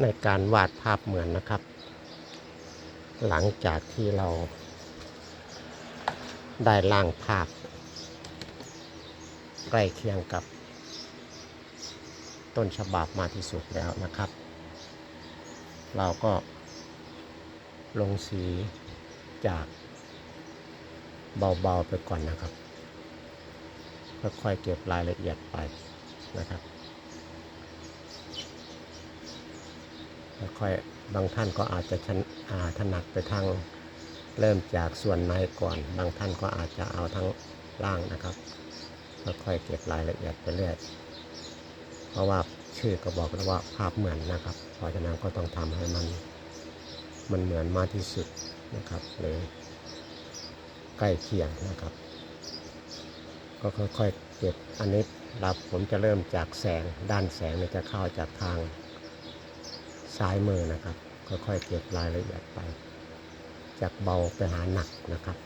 ในการวาดภาพเหมือนนะครับ หลังจากที่เรา ได้ร่างภาพ ใกล้เคียงกับ ต้นฉบับมาที่สุดแล้วนะครับ เราก็ลงสีจากเบาๆไปก่อนนะครับ ค่อยๆเก็บรายละเอียดไปนะครับ ค่อยบางท่านก็อาจจะชนอาถนัดไปทางเริ่มจากส่วนในก่อน บางท่านก็อาจจะเอาทั้งล่างนะครับค่อยๆเก็บรายละเอียดไปเรื่อยเพราะว่าชื่อก็บอกแล้วว่าภาพเหมือนนะครับ เพราะฉะนั้นก็ต้องทำให้มันมันเหมือนมากที่สุดนะครับหรือใกล้เคียงนะครับ ก็ค่อยๆเก็บอันนี้รับผมจะเริ่มจากแสงด้านแสงจะเข้าจากทาง ซ้ายมือนะครับค่อยๆเก็บรายละเอียดไป จากเบาไปหาหนักนะครับ